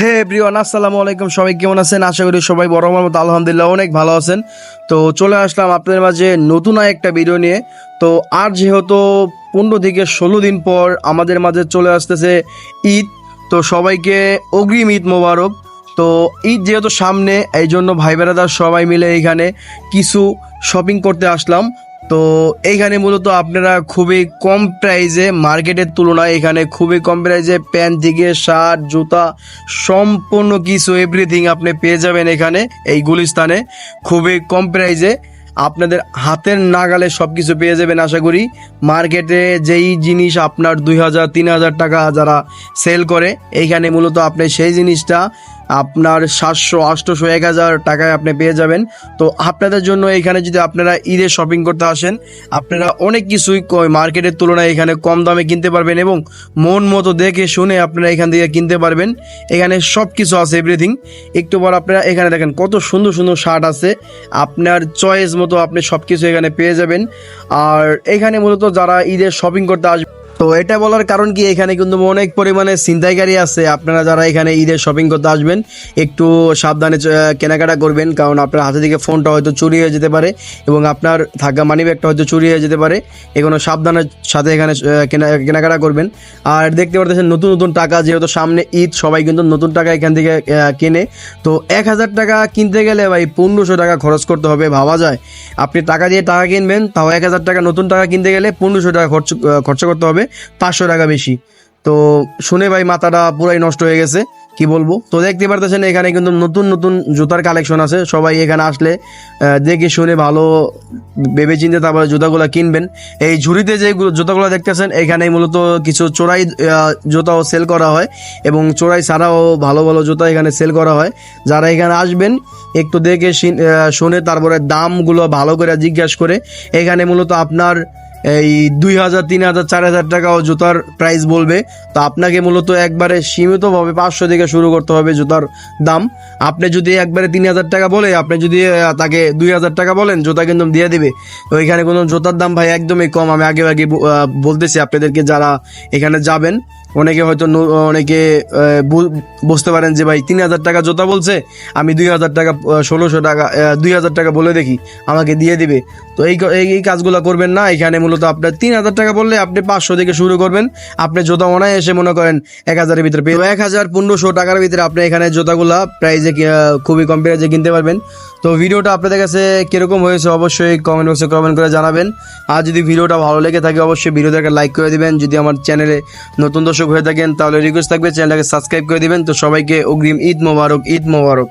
হে everyone, আসসালামু আলাইকুম। সবাই কেমন আছেন? আশা করি সবাই বড় আমার মতো আলহামদুলিল্লাহ অনেক ভালো আছেন। তো চলে আসলাম আপনাদের মাঝে নতুন একটা ভিডিও নিয়ে। তো আর যেহেতু পনেরো থেকে ষোলো দিন পর আমাদের মাঝে চলে আসতেছে ঈদ, তো সবাইকে অগ্রিম ঈদ মোবারক। তো ঈদ যেহেতু সামনে এই জন্য ভাই সবাই মিলে এখানে কিছু শপিং করতে আসলাম। তো এইখানে মূলত আপনারা খুবই কম প্রাইজে মার্কেটের তুলনায় এখানে খুবই কম প্রাইজে প্যান্ট থেকে শার্ট জুতা, সম্পূর্ণ কিছু এভরিথিং আপনি পেয়ে যাবেন এখানে, এই গুলিস্তানে। খুবই কম প্রাইজে আপনাদের হাতের নাগালে সব কিছু পেয়ে যাবেন আশা করি। মার্কেটে যেই জিনিস আপনার দুই হাজার, তিন হাজার টাকা যারা সেল করে, এইখানে মূলত আপনি সেই জিনিসটা আপনার সাতশো আটশোশো এক হাজার টাকায় আপনি পেয়ে যাবেন। তো আপনাদের জন্য এখানে যদি আপনারা ঈদে শপিং করতে আসেন, আপনারা অনেক কিছুই মার্কেটের তুলনায় এখানে কম দামে কিনতে পারবেন এবং মন মতো দেখে শুনে আপনারা এখান থেকে কিনতে পারবেন। এখানে সব কিছু আছে এভরিথিং একটু পর আপনারা এখানে দেখেন কত সুন্দর সুন্দর শার্ট আছে। আপনার চয়েস মতো আপনি সব কিছু এখানে পেয়ে যাবেন। আর এখানে মূলত যারা ঈদের শপিং করতে আসবে তো এটা বলার কারণ কি? এখানে কিন্তু অনেক পরিমাণে ছিনতাইকারী আছে। আপনারা যারা এখানে ঈদের শপিং করতে আসবেন, একটু সাবধানে কেনাকাটা করবেন, কারণ আপনার হাতে থেকে ফোনটা হয়তো চুরি হয়ে যেতে পারে এবং আপনার থাকা মানি ব্যাগটা হয়তো চুরি হয়ে যেতে পারে। এগুলো সাবধানের সাথে এখানে কেনা, কেনাকাটা করবেন। আর দেখতে পারতেছেন নতুন নতুন টাকা, যেহেতু সামনে ঈদ, সবাই কিন্তু নতুন টাকা এখান থেকে কেনে। তো এক হাজার টাকা কিনতে গেলে ভাই পনেরোশো টাকা খরচ করতে হবে, ভাবা যায়। আপনি টাকা দিয়ে টাকা কিনবেন, তাও এক হাজার টাকা নতুন টাকা কিনতে গেলে পনেরোশো টাকা খরচ খরচ করতে হবে। পাঁচশো টাকা বেশি। তো শুনে ভাই মাথাটা পুরাই নষ্ট হয়ে গেছে, কি বলব? তো দেখতে পারতেছেন এখানে কিন্তু নতুন নতুন জুতার কালেকশন আছে। সবাই এখানে আসলে দেখে শুনে ভালো ভেবে চিন্তে তারপরে জুতাগুলো কিনবেন। এই ঝুড়িতে যে জুতাগুলো দেখতেছেন এখানে মূলত কিছু চোরাই জুতাও সেল করা হয় এবং চোরাই ছাড়াও ভালো ভালো জুতা এখানে সেল করা হয়। যারা এখানে আসবেন, একটু দেখে শুনে তারপরে দামগুলো ভালো করে জিজ্ঞাসা করে, এখানে মূলত আপনার এই দুই হাজার, তিন হাজার, চার হাজার টাকাও জুতার প্রাইস বলবে। তো আপনাকে মূলত একবারে সীমিতভাবে পাঁচশো থেকে শুরু করতে হবে জুতার দাম। আপনি যদি একবারে তিন হাজার টাকা বলে, আপনি যদি তাকে দুই হাজার টাকা বলেন, জুতা কিন্তু দিয়ে দেবে। তো এখানে কোনো জুতার দাম ভাই একদমই কম। আমি আগে আগে বলতেছি আপনাদেরকে যারা এখানে যাবেন। অনেকে হয়তো অনেকে বুঝতে পারেন যে, ভাই, তিন হাজার টাকা জুতা বলছে, আমি দুই হাজার টাকা ষোলোশো টাকা দুই হাজার টাকা বলে দেখি, আমাকে দিয়ে দিবে। তো এই এই কাজগুলো করবেন না। এখানে মূলত আপনার তিন হাজার টাকা বললে আপনি পাঁচশো থেকে শুরু করবেন। আপনি জোতা অনায় এসে মনে করেন এক হাজারের ভিতরে পেয়ে এক হাজার পনেরোশো টাকার ভিতরে আপনি এখানে জুতাগুলা প্রাইজে খুবই কম প্রাইজে কিনতে পারবেন। তো ভিডিওটা আপনাদের কাছে কীরকম হয়েছে অবশ্যই কমেন্ট বক্সে কমেন্ট করে জানাবেন। আর যদি ভিডিওটা ভালো লেগে থাকে, অবশ্যই ভিডিওটাকে লাইক করে দেবেন। যদি আমার চ্যানেলে নতুন দর্শক হয়ে থাকেন, তাহলে রিকোয়েস্ট থাকবে চ্যানেলটাকে সাবস্ক্রাইব করে দিবেন। তো সবাইকে অগ্রিম ঈদ মোবারক ঈদ মোবারক।